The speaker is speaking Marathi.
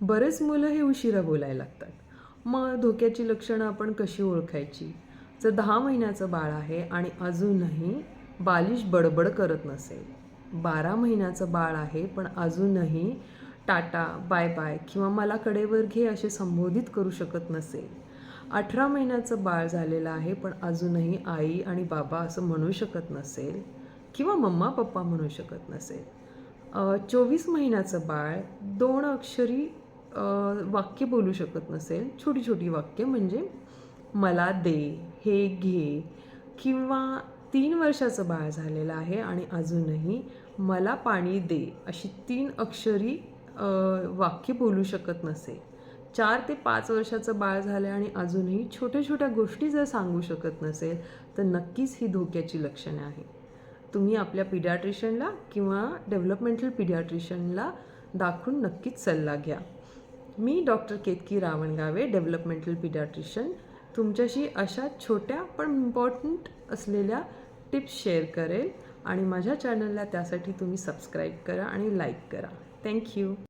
बरेच मुलं हे उशिरा बोलायला लागतात. मग धोक्याची लक्षणं आपण कशी ओळखायची? जर दहा महिन्याचं बाळ आहे आणि अजूनही बालिश बडबड करत नसेल. बारा महिन्याचं बाळ आहे पण अजूनही टाटा बाय बाय किंवा मला कडेवर घे असे संबोधित करू शकत नसेल. अठरा महिन्याचं बाळ झालेलं आहे पण अजूनही आई आणि बाबा असं म्हणू शकत नसेल किंवा मम्मा पप्पा म्हणू शकत नसेल. चोवीस महिन्याचं बाळ दोन अक्षरी वाक्य बोलू शकत नसेल. छोटी छोटी वाक्य म्हणजे मला दे हे घे किंवा तीन वर्षाचं बाळ झालेलं आहे आणि अजूनही मला पाणी दे अशी तीन अक्षरी वाक्य बोलू शकत नसेल. चार ते पाच वर्षाचं बाळ झालं आणि अजूनही छोट्या छोट्या गोष्टी जर सांगू शकत नसेल तर नक्कीच ही धोक्याची लक्षणे आहे तुम्ही आपल्या पिडियाट्रिशनला किंवा डेव्हलपमेंटल पिडियाट्रिशनला दाखवून नक्कीच सल्ला घ्या. मी doctor Ketaki Ravangave developmental paediatrician तुमच्याशी अशा छोट्या पण इम्पॉर्टंट असलेल्या टिप्स शेअर करेल आणि माझ्या चॅनलला त्यासाठी तुम्ही सबस्क्राईब करा आणि लाईक करा. थँक्यू